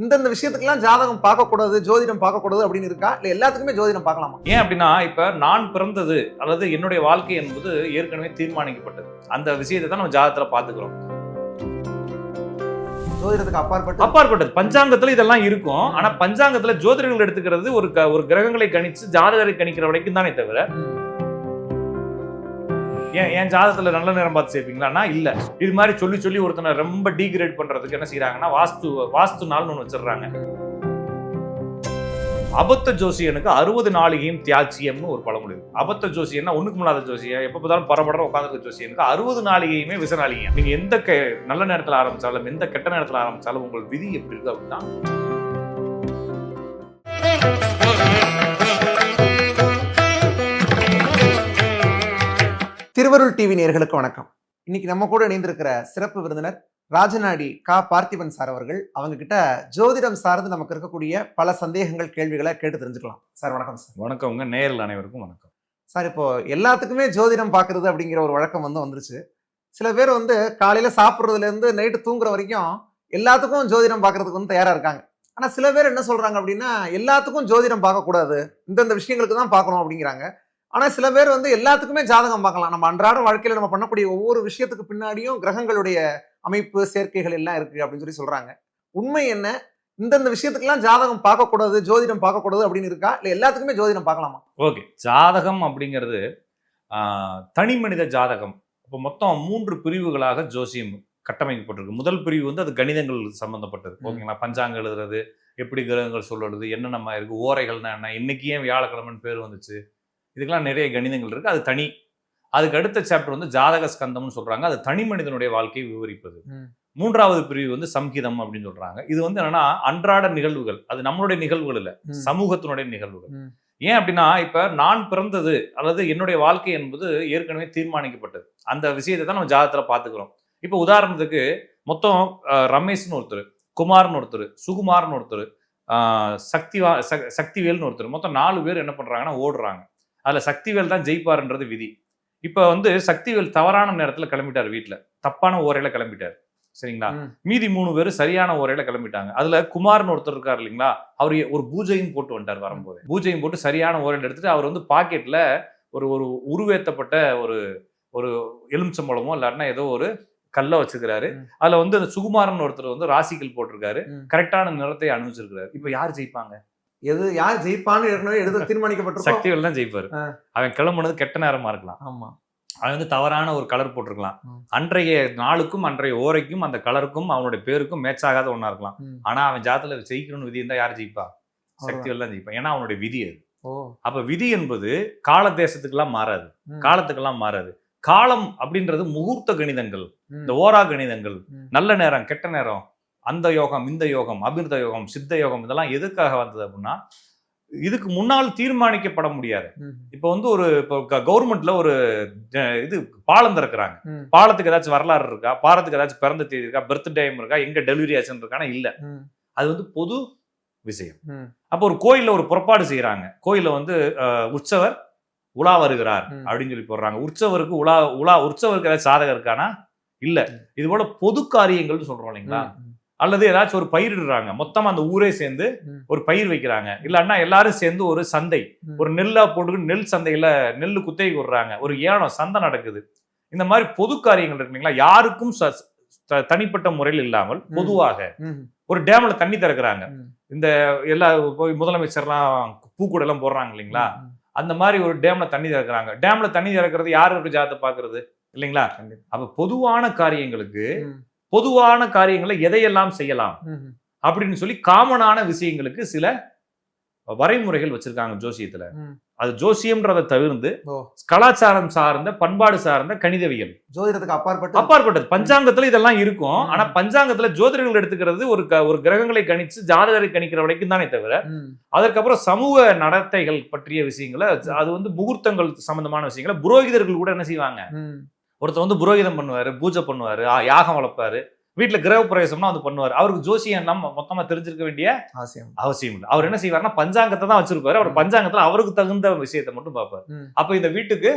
இந்தந்த விஷயத்துக்கெல்லாம் ஜாதகம் பார்க்கக்கூடாது ஜோதிடம் பார்க்கக்கூடாது அப்படின்னு இருக்கா? இல்ல எல்லாத்துக்குமே ஜோதிடம் பார்க்கலாமா? ஏன் அப்படின்னா இப்ப நான் பிறந்தது அல்லது என்னுடைய வாழ்க்கை என்பது ஏற்கனவே தீர்மானிக்கப்பட்டது. அந்த விஷயத்தை தான் நம்ம ஜாதகத்துல பாத்துக்கிறோம் ஜோதிடத்துக்கு அப்பாற்பட்டு? அப்பாற்பட்டது. பஞ்சாங்கத்துல இதெல்லாம் இருக்கும். ஆனா பஞ்சாங்கத்துல ஜோதிடர்கள் எடுத்துக்கிறது ஒரு ஒரு கிரகங்களை கணிச்சு ஜாதகரை கணிக்கிற வரைக்கும் தானே தவிர. ஏன் என் ஜாதகத்தில் நல்ல நேரம் பார்த்து சேர்ப்பீங்களான்னா இல்லை. இது மாதிரி சொல்லி சொல்லி ஒருத்தனை ரொம்ப டீக்ரேட் பண்றதுக்கு என்ன செய்யறாங்கன்னா வாஸ்து வாஸ்து நாள்னு ஒன்று வச்சிடுறாங்க. அபத்த ஜோசியனுக்கு அறுபது நாளிகையும் தியாச்சியம்னு ஒரு பழமொழி இருக்கு. அபத்த ஜோசியன்னா ஒண்ணுக்கு முன்னாத ஜோசியம் எப்ப பார்த்தாலும் பரபரம் உட்காந்துருக்க ஜோசியனுக்கு அறுபது நாளிகையுமே விசநாளிகை. நீங்க எந்த நல்ல நேரத்தில் ஆரம்பிச்சாலும் எந்த கெட்ட நேரத்தில் ஆரம்பிச்சாலும் உங்கள் விதி எப்படி இருக்கு அப்படின்னா டிவி நேயர்களுக்கு வணக்கம். இன்னைக்கு நம்ம கூட இணைந்திருக்கிற சிறப்பு விருந்தினர் ராஜநாடி கா. பார்த்திபன் சார் அவர்கள். அவங்க கிட்ட ஜோதிடம் சார்ந்து நமக்கு இருக்கக்கூடிய பல சந்தேகங்கள் கேள்விகளை கேட்டு தெரிஞ்சுக்கலாம். சார் வணக்கம் சார். வணக்கம் உங்க நேரில் அனைவருக்கும் வணக்கம். சார் இப்போ எல்லாத்துக்குமே ஜோதிடம் பார்க்கிறது அப்படிங்கிற ஒரு வழக்கம் வந்து வந்துருச்சு. சில பேர் வந்து காலையில சாப்பிட்றதுல இருந்து நைட்டு தூங்குற வரைக்கும் எல்லாத்துக்கும் ஜோதிடம் பார்க்கறதுக்கு வந்து தயாரா இருக்காங்க. ஆனா சில பேர் என்ன சொல்றாங்க அப்படின்னா எல்லாத்துக்கும் ஜோதிடம் பார்க்கக்கூடாது. இந்தந்த விஷயங்களுக்கு தான் பார்க்கணும் அப்படிங்கிறாங்க. ஆனா சில பேர் வந்து எல்லாத்துக்குமே ஜாதகம் பார்க்கலாம். நம்ம அன்றாட வாழ்க்கையில நம்ம பண்ணக்கூடிய ஒவ்வொரு விஷயத்துக்கு பின்னாடியும் கிரகங்களுடைய அமைப்பு சேர்க்கைகள் எல்லாம் இருக்கு அப்படின்னு சொல்லி சொல்றாங்க. உண்மை என்ன? இந்தந்த விஷயத்துக்கெல்லாம் ஜாதகம் பார்க்கக்கூடாது ஜோதிடம் பார்க்கக்கூடாது அப்படின்னு இருக்கா? இல்ல எல்லாத்துக்குமே ஜோதிடம் பார்க்கலாமா? ஓகே. ஜாதகம் அப்படிங்கிறது தனி மனித ஜாதகம். இப்போ மொத்தம் மூன்று பிரிவுகளாக ஜோசியம் கட்டமைக்கப்பட்டிருக்கு. முதல் பிரிவு வந்து அது கணிதங்கள் சம்பந்தப்பட்டது. ம். ஓகேங்களா? பஞ்சாங்கம் எழுதுறது எப்படி கிரகங்கள் சொல்லுறது என்னென்ன இருக்கு ஓரைகள்னா என்ன இன்னைக்கு ஏன் வியாழக்கிழமைன்னு பேர் வந்துச்சு? இதுக்கெல்லாம் நிறைய கணிதங்கள் இருக்கு. அது தனி. அதுக்கு அடுத்த சாப்டர் வந்து ஜாதக ஸ்கந்தம்னு சொல்றாங்க. அது தனி மனிதனுடைய வாழ்க்கையை விவரிப்பது. மூன்றாவது பிரிவு வந்து சம்ஹிதம் அப்படின்னு சொல்றாங்க. இது வந்து என்னன்னா அன்றாட நிகழ்வுகள். அது நம்மளுடைய நிகழ்வுகள் இல்ல. சமூகத்தினுடைய நிகழ்வுகள். ஏன் அப்படின்னா இப்ப நான் பிறந்தது அல்லது என்னுடைய வாழ்க்கை என்பது ஏற்கனவே தீர்மானிக்கப்பட்டது. அந்த விஷயத்தை தான் நம்ம ஜாதகத்துல பாத்துக்கிறோம் இப்ப உதாரணத்துக்கு மொத்தம் ரமேஷ்னு ஒருத்தர் குமார்னு ஒருத்தர் சுகுமார்னு ஒருத்தர் சக்திவா சக்- சக்திவேல்னு ஒருத்தர். மொத்தம் நாலு பேர் என்ன பண்றாங்கன்னா ஓடுறாங்க. அதுல சக்திவேல் தான் ஜெயிப்பாருன்றது விதி. இப்ப வந்து சக்திவேல் தவறான நேரத்துல கிளம்பிட்டார் வீட்டுல தப்பான ஓரையில கிளம்பிட்டார். சரிங்களா. மீதி மூணு பேர் சரியான ஓரையில கிளம்பிட்டாங்க. அதுல குமார்னு ஒருத்தர் இருக்கார் இல்லைங்களா? அவர் ஒரு பூஜையும் போட்டு வந்துட்டார் வரும்போது. பூஜையும் போட்டு சரியான ஓரையில எடுத்துட்டு அவர் வந்து பாக்கெட்ல ஒரு ஒரு உருவேத்தப்பட்ட ஒரு ஒரு எலுமிச்சம்பழமோ இல்லாட்டினா ஏதோ ஒரு கல்லை வச்சிருக்கிறாரு ம். அதுல வந்து அந்த சுகுமாரன் ஒருத்தர் வந்து ராசிக்கல் போட்டிருக்காரு. கரெக்டான நிறத்தை அனுபவிச்சிருக்காரு இப்ப யார் ஜெயிப்பாங்க? எது யார் ஜெயிப்பான்னு ஏற்கனவே எழுத தீர்மானிக்கப்பட்டிருக்கோம். சக்திவேல் தான் ஜெயிப்பாரு. அவன் கிளம்புனது கெட்ட நேரமா இருக்கலாம். ஆமா. அவன் வந்து தவறான ஒரு கலர் போட்டிருக்கலாம். அன்றைய நாளுக்கும் அன்றைய ஓரைக்கும் அந்த கலருக்கும் அவனுடைய பேருக்கும் மேட்ச் ஆகாத ஒண்ணா இருக்கலாம். ஆனா அவன் ஜாதத்துல ஜெயிக்கணும்னு விதி இருந்தா யார் ஜெயிப்பா. சக்திவேல் தான் ஜெயிப்பான். ஏன்னா அவனுடைய விதி அது. அப்ப விதி என்பது கால தேசத்துக்கெல்லாம் மாறாது. காலத்துக்கெல்லாம் மாறாது. காலம் அப்படின்றது முகூர்த்த கணிதங்கள். இந்த ஓரா கணிதங்கள். நல்ல நேரம் கெட்ட நேரம். அந்த யோகம் இந்த யோகம் அபிர்த யோகம் சித்த யோகம் இதெல்லாம் எதுக்காக வந்தது அப்படின்னா இதுக்கு முன்னால் தீர்மானிக்கப்பட முடியாது. இப்போ வந்து ஒரு இப்போ கவர்மெண்ட்ல ஒரு இது பாலம் திறக்கிறாங்க. பாலத்துக்கு ஏதாச்சும் வரலாறு இருக்கா பாலத்துக்கு ஏதாச்சும் பிறந்த தேதி இருக்கா பர்த் டைம் இருக்கா எங்க டெலிவரி ஆச்சுன்னு இருக்கானா இல்ல. அது வந்து பொது விஷயம். அப்போ ஒரு கோயில்ல ஒரு புறப்பாடு செய்யறாங்க கோயில்ல வந்து உற்சவர் உலா வருகிறார். அப்படின்னு சொல்லி போடுறாங்க உற்சவருக்கு உலா உலா உற்சவருக்கு ஏதாச்சும் சாதகம் இருக்கானா இல்ல. இது போல பொது காரியங்கள்னு சொல்றோம் இல்லைங்களா. அல்லது ஏதாச்சும் ஒரு பயிரிடுறாங்க மொத்தமா அந்த ஊரே சேர்ந்து. ஒரு பயிர் வைக்கிறாங்க இல்லன்னா எல்லாரும் சேர்ந்து ஒரு சந்தை. ஒரு நெல்லா போட்டு நெல் சந்தையில நெல் குத்தகை விடுறாங்க ஒரு ஏனம் சந்தை நடக்குது இந்த மாதிரி பொது காரியங்கள் இருக்கு இல்லைங்களா யாருக்கும் தனிப்பட்ட முறையில் இல்லாமல். பொதுவாக. ஒரு டேம்ல தண்ணி திறக்கிறாங்க. இந்த எல்லா போய் முதலமைச்சர்லாம் பூக்கூட எல்லாம் போடுறாங்க இல்லைங்களா. அந்த மாதிரி ஒரு டேம்ல தண்ணி திறக்கிறாங்க டேம்ல தண்ணி திறக்கிறது யாரு ஒரு ஜாதத்தை பாக்குறது இல்லைங்களா. அப்ப பொதுவான காரியங்களுக்கு. பொதுவான காரியங்களை எதையெல்லாம் செய்யலாம். அப்படின்னு சொல்லி காமனான விஷயங்களுக்கு சில வரைமுறைகள் வச்சிருக்காங்க ஜோசியத்துல. அது ஜோசியம்ன்றதை தவிர்த்து ஓ. கலாச்சாரம் சார்ந்த பண்பாடு சார்ந்த கணிதவியல் ஜோதிடத்துக்கு அப்பாற்பட்டு அப்பாற்பட்டது பஞ்சாங்கத்துல இதெல்லாம் இருக்கும். ஆனா பஞ்சாங்கத்துல ஜோதிடர்கள் எடுத்துக்கிறது ஒரு ஒரு கிரகங்களை கணிச்சு ஜாதகரை கணிக்கிற வரைக்கும் தானே தவிர. அதற்கப்புறம் சமூக நடத்தைகள் பற்றிய விஷயங்களை அது வந்து முகூர்த்தங்கள் சம்பந்தமான விஷயங்களை புரோகிதர்கள் கூட என்ன செய்வாங்க. ஒருத்தர் வந்து புரோகிதம் பண்ணுவாரு பூஜை பண்ணுவாரு யாகம் வளர்ப்பாரு வீட்டுல கிரக பிரவேசம்னா வந்து பண்ணுவாரு அவருக்கு ஜோசியம் எல்லாம் மொத்தமா தெரிஞ்சிருக்க வேண்டிய அவசியம் அவசியம் இல்லை அவர் என்ன செய்வாருன்னா பஞ்சாங்கத்தை தான் வச்சிருப்பாரு அவர். பஞ்சாங்கத்துல அவருக்கு தகுந்த விஷயத்தை மட்டும் பார்ப்பாரு. அப்ப இந்த வீட்டுக்கு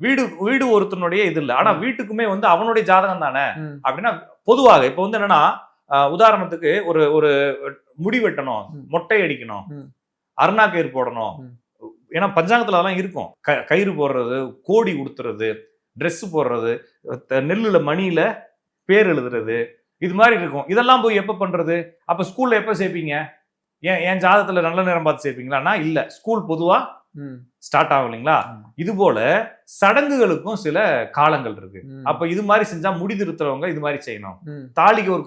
வீடு வீடு ஒருத்தனுடைய இது இல்லை ஆனா ம். வீட்டுக்குமே வந்து அவனுடைய ஜாதகம் தானே. அப்படின்னா பொதுவாக இப்ப வந்து என்னன்னா உதாரணத்துக்கு ஒரு ஒரு முடி வெட்டணும். மொட்டை அடிக்கணும். அருணா கயிறு போடணும். ஏன்னா பஞ்சாங்கத்துல அதெல்லாம் இருக்கும் க- கயிறு போடுறது கோடி உடுத்துறது Dress போடுறது நெல்லுல மணியில பேர் எழுதுறது இது மாதிரி இருக்கும். இதெல்லாம் போய் எப்ப பண்றது? அப்ப ஸ்கூல்ல எப்ப சேர்ப்பீங்க? ஏன் என் ஜாதகத்துல நல்ல நேரம் பார்த்து சேர்ப்பீங்களான்னா இல்ல ஸ்கூல் பொதுவா ம், ஸ்டார்ட் ஆகும் இல்லைங்களா. இது போல சடங்குகளுக்கும் சில காலங்கள் இருக்கு. அப்ப இது மாதிரி செஞ்சா முடி திருத்துறவங்க இது மாதிரி செய்யணும். தாலிக்கு ஒரு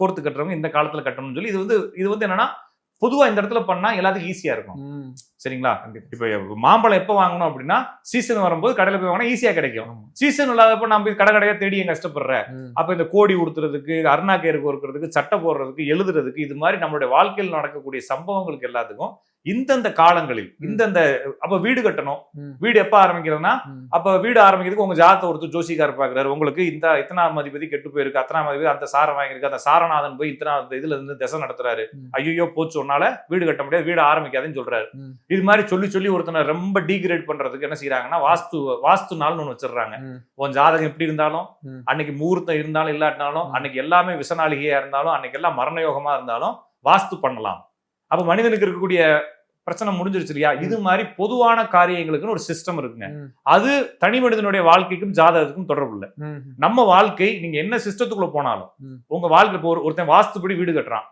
கோர்த்து கட்டுறவங்க இந்த காலத்துல கட்டணும்னு சொல்லி இது வந்து இது வந்து என்னன்னா பொதுவா இந்த இடத்துல பண்ணா எல்லாத்துக்கும் ஈஸியா இருக்கும். சரிங்களா. இப்ப மாம்பழம் எப்ப வாங்கணும் அப்படின்னா சீசன் வரும்போது கடையில போய் வாங்கினா ஈஸியா கிடைக்கும். சீசன் இல்லாதப்ப நான் போய் கடை கடையா தேடி என் கஷ்டப்படுறேன் அப்ப இந்த கோடி உடுத்துறதுக்கு அருணா கயிறு கோர்க்கறதுக்கு சட்டை போடுறதுக்கு எழுதுறதுக்கு இது மாதிரி நம்மளுடைய வாழ்க்கையில் நடக்கக்கூடிய சம்பவங்களுக்கு எல்லாத்துக்கும் இந்தந்த காலங்களில் இந்தந்த அப்ப வீடு கட்டணும். வீடு எப்ப ஆரம்பிக்கிறதுனா அப்ப வீடு ஆரம்பிக்கிறதுக்கு உங்க ஜாதகத்தை ஒருத்தர் ஜோசிக்கார் பாக்குறாரு உங்களுக்கு இந்த இத்தனாம் அதிபதி கெட்டு போயிருக்கு அத்தனாம் அதிபதி அந்த சாரம் வாங்கியிருக்கு அந்த சாரநாதன் போய் இத்தனாவது இதுல இருந்து திசை நடத்துறாரு. ஐயோ போச்சு உன்னால வீடு கட்ட முடியாது வீடு ஆரம்பிக்காதுன்னு சொல்றாரு. இது மாதிரி சொல்லி சொல்லி ஒருத்தனை ரொம்ப டீக்ரேட் பண்றதுக்கு என்ன செய்யறாங்கன்னா வாஸ்து வாஸ்து நாள்னு ஒண்ணு வச்சிடுறாங்க. உன் ஜாதகம் எப்படி இருந்தாலும். அன்னைக்கு முகூர்த்தம் இருந்தாலும் இல்லாட்டினாலும். அன்னைக்கு எல்லாமே விசனாளிகையா இருந்தாலும் அன்னைக்கு எல்லாம் மரண யோகமா இருந்தாலும் வாஸ்து பண்ணலாம் அப்ப மனிதனுக்கு இருக்கக்கூடிய பிரச்சனை முடிஞ்சிருச்சு இல்லையா? இது மாதிரி பொதுவான காரியங்களுக்குன்னு ஒரு சிஸ்டம் இருக்குங்க. அது தனி மனிதனுடைய வாழ்க்கைக்கும் ஜாதகத்துக்கும் தொடர்பு இல்லை. நம்ம வாழ்க்கை நீங்க என்ன சிஸ்டத்துக்குள்ள போனாலும். உங்க வாழ்க்கை இப்போ ஒரு ஒருத்தன் வாஸ்துபடி வீடு கட்டுறான்.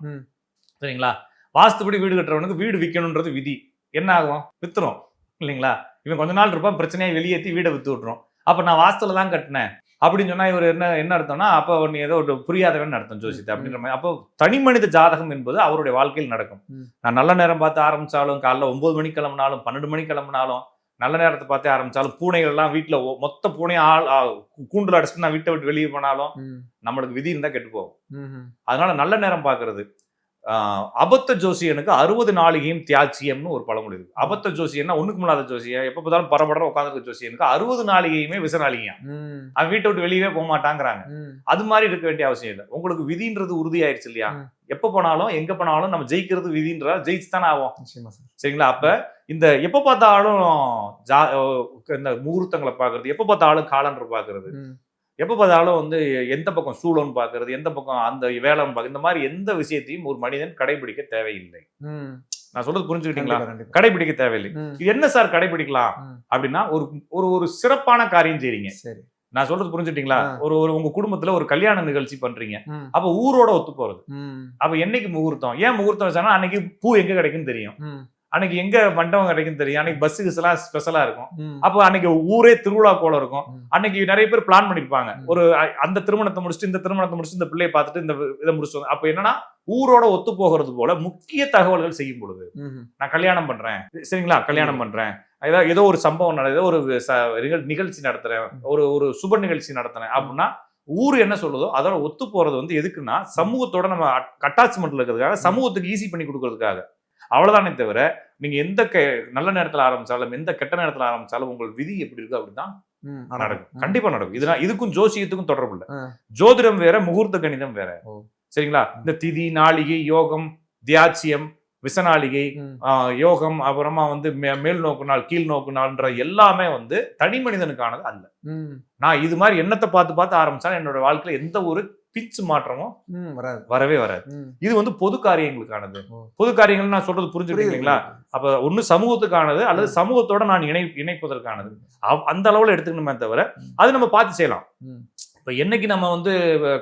சரிங்களா? வாஸ்துபடி வீடு கட்டுறவனுக்கு வீடு விற்கணுன்றது விதி. என்ன ஆகும்? வித்துரும். இல்லைங்களா? இவன் கொஞ்ச நாள் இருப்பான் பிரச்சனையை வெளியேற்றி வீடை வித்து விட்டுரும். அப்ப நான் வாஸ்துல தான் கட்டினேன். அப்படின்னு சொன்னா இவர் என்ன என்ன அர்த்தம்னா அப்ப நீ ஏதோ ஒரு புரியாதவன் அர்த்தம் ஜோசித்து அப்படின்ற மாதிரி. அப்போ தனி மனித ஜாதகம் என்பது அவருடைய வாழ்க்கையில் நடக்கும். நான் நல்ல நேரம் பார்த்து ஆரம்பிச்சாலும் காலைல ஒன்பது மணிக்கு கிளம்பினாலும் பன்னெண்டு மணிக்கு கிளம்பினாலும் நல்ல நேரத்தை பார்த்தே ஆரம்பிச்சாலும் பூனைகள் எல்லாம் வீட்டுல மொத்த பூனையும் ஆள் கூண்டுல அடைச்சிட்டு நான் வீட்டை விட்டு வெளியே போனாலும் நம்மளுக்கு விதி இருந்தா கெட்டு போகும். அதனால நல்ல நேரம் பார்க்கிறது. அபத்த ஜோசியனுக்கு அறுபது நாளிகையும் தியாச்சியம்னு ஒரு பழமொழி இருக்கு. அபத்த ஜோசியன்னா ஒண்ணுக்கு இல்லாத ஜோசியம். எப்ப பார்த்தாலும் பரபரம் உட்காந்துருக்க ஜோசியனுக்கு அறுபது நாளிகையுமே விசநாளிகையா அவன் வீட்டை விட்டு வெளியவே போக மாட்டாங்கிறாங்க அது மாதிரி இருக்க வேண்டிய அவசியம் இல்லை. உங்களுக்கு விதின்றது உறுதியாயிருச்சு இல்லையா. எப்ப போனாலும் எங்க போனாலும் நம்ம ஜெயிக்கிறது விதின்றா ஜெயிச்சு தானே ஆகும். சரிங்களா? அப்ப இந்த எப்ப பார்த்தாலும் ஜா இந்த முகூர்த்தங்களை பாக்குறது எப்ப பார்த்தாலும் காலண்டர் பாக்குறது எப்ப பார்த்தாலும் வந்து எந்த பக்கம் சூழன்னு பாக்குறது எந்த பக்கம் அந்த வேலைன்னு பாக்குறது இந்த மாதிரி எந்த விஷயத்தையும் ஒரு மனிதன் கடைபிடிக்க தேவையில்லை. நான் சொல்றது புரிஞ்சுக்கிட்டீங்களா. கடைபிடிக்க தேவையில்லை. இது என்ன சார் கடைபிடிக்கலாம். அப்படின்னா ஒரு ஒரு ஒரு சிறப்பான காரியம் செய்றீங்க. சரி. நான் சொல்றது புரிஞ்சுட்டீங்களா. ஒரு ஒரு உங்க குடும்பத்துல ஒரு கல்யாண நிகழ்ச்சி பண்றீங்க. அப்ப ஊரோட ஒத்து போறது அப்ப என்னைக்கு முகூர்த்தம்? ஏன் முகூர்த்தம் வச்சாங்கன்னா அன்னைக்கு பூ எங்க கிடைக்கும்னு தெரியும். அன்னைக்கு எங்க மண்டபம் கிடைக்கும் தெரியும். அன்னைக்கு பஸ் எல்லாம் ஸ்பெஷலா இருக்கும். அப்போ அன்னைக்கு ஊரே திருவிழா போல இருக்கும். அன்னைக்கு நிறைய பேர் பிளான் பண்ணிருப்பாங்க. ஒரு அந்த திருமணத்தை முடிச்சுட்டு இந்த திருமணத்தை முடிச்சுட்டு இந்த பிள்ளையை பார்த்துட்டு இந்த இதை முடிச்சுட்டு அப்ப என்னன்னா ஊரோட ஒத்து போகிறது போல முக்கிய தகவல்கள் செய்யும் பொழுது. நான் கல்யாணம் பண்றேன். சரிங்களா? கல்யாணம் பண்றேன். ஏதோ ஏதோ ஒரு சம்பவம் நடக்குது. ஒரு நிகழ்ச்சி நடத்துறேன். ஒரு ஒரு சுப நிகழ்ச்சி நடத்துறேன். அப்படின்னா ஊர் என்ன சொல்லுதோ அதோட ஒத்து போறது வந்து எதுக்குன்னா சமூகத்தோட நம்ம அட்டாச்மெண்ட்ல இருக்கிறதுக்காக சமூகத்துக்கு ஈஸி பண்ணி கொடுக்கறதுக்காக. அவ்வளவுதானே தவிர நீங்க எந்த கெ- நல்ல நேரத்துல ஆரம்பிச்சாலும் எந்த கெட்ட நேரத்துல ஆரம்பிச்சாலும் உங்கள் விதி எப்படி இருக்கு அப்படிதான் நடக்கும். கண்டிப்பா நடக்கும். இதுதான் இதுக்கும் ஜோசியத்துக்கும் தொடர்பு இல்ல. ஜோதிடம் வேற முகூர்த்த கணிதம் வேற. சரிங்களா? இந்த திதி நாளிகை யோகம் தியாச்சியம் விசநாளிகை யோகம் அப்புறமா வந்து மேல் நோக்கு நாள் கீழ் நோக்கு நாள்ன்ற எல்லாமே வந்து தனி மனிதனுக்கானது அல்ல. நான் இது மாதிரி எண்ணத்தை பார்த்து பார்த்து ஆரம்பிச்சா என்னோட வாழ்க்கையில எந்த ஒரு பிச்சு மாற்றமும் வராது. வரவே வராது. இது வந்து பொது காரியங்களுக்கானது. பொது காரியங்கள் நான் சொல்றது புரியுது. அப்ப ஒண்ணு சமூகத்துக்கானது அல்லது சமூகத்தோட நான் இணை இணைப்பதற்கானது. அந்த அளவுல எடுத்துக்கணுமே தவிர அது நம்ம பார்த்து செய்யலாம். இப்ப என்னைக்கு நம்ம வந்து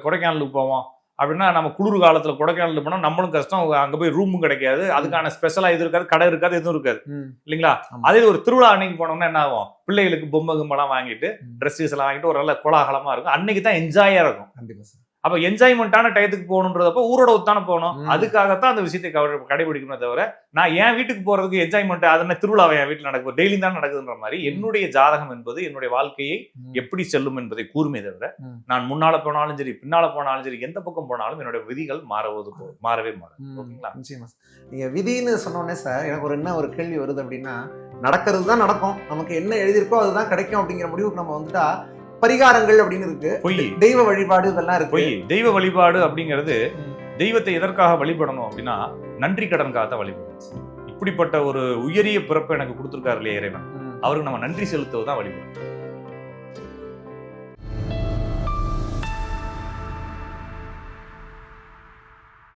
கொடைக்கானலுக்கு போவோம் அப்படின்னா நம்ம குளிர் காலத்துல கொடைக்கானலுக்கு போனா நம்மளும் கஷ்டம். அங்க போய் ரூமும் கிடைக்காது. அதுக்கான ஸ்பெஷலா இது இருக்காது கடை இருக்காது எதுவும் இருக்காது. இல்லைங்களா. அதே ஒரு திருவிழா அன்னைக்கு போனோம்னா என்ன ஆகும்? பிள்ளைகளுக்கு பொம்மை கும்பெல்லாம் வாங்கிட்டு. ட்ரெஸ்ஸஸ் எல்லாம் வாங்கிட்டு ஒரு நல்ல கோலாகலமா இருக்கும். அன்னைக்கு தான் என்ஜாயா இருக்கும். கண்டிப்பா சார் அப்ப என்ஜாய்மெண்ட்டான டயத்துக்கு போகணுன்றதப்ப ஊரோட ஒத்தான போகணும். அதுக்காகத்தான் அந்த விஷயத்தை கடைபிடிக்கணுமே தவிர நான் என் வீட்டுக்கு போறதுக்கு என்ஜாய்மெண்ட் அதன திருவிழாவை என் வீட்டில் நடக்கும் டெய்லி தான் நடக்குதுன்ற மாதிரி என்னுடைய ஜாதகம் என்பது என்னுடைய வாழ்க்கையை எப்படி செல்லும் என்பதை கூறுமே தவிர. நான் முன்னால போனாலும் சரி பின்னால போனாலும் சரி எந்த பக்கம் போனாலும் என்னுடைய விதிகள் மாறுவது மாறவே மாறாது. ம், ஓகேங்களா? நிச்சயமா. நீங்க விதின்னு சொன்ன உடனே சார் எனக்கு ஒரு என்ன ஒரு கேள்வி வருது அப்படின்னா நடக்கிறது தான் நடக்கும். நமக்கு என்ன எழுதியிருக்கோ அதுதான் கிடைக்கும் அப்படிங்கிற முடிவுக்கு நம்ம வந்துட்டா பரிகாரங்கள் அப்படின்னு இருக்கு. பொய். தெய்வ வழிபாடு இதெல்லாம் இருக்கு. பொய். தெய்வ வழிபாடு அப்படிங்கிறது. தெய்வத்தை எதற்காக வழிபடணும் அப்படின்னா நன்றி கடனுக்காக தான் வழிபடணும் இப்படிப்பட்ட ஒரு உயரிய பிறப்பை எனக்கு கொடுத்துருக்காரு இல்லையா இறைவன். அவருக்கு நம்ம நன்றி செலுத்துவது தான் வழிபடும்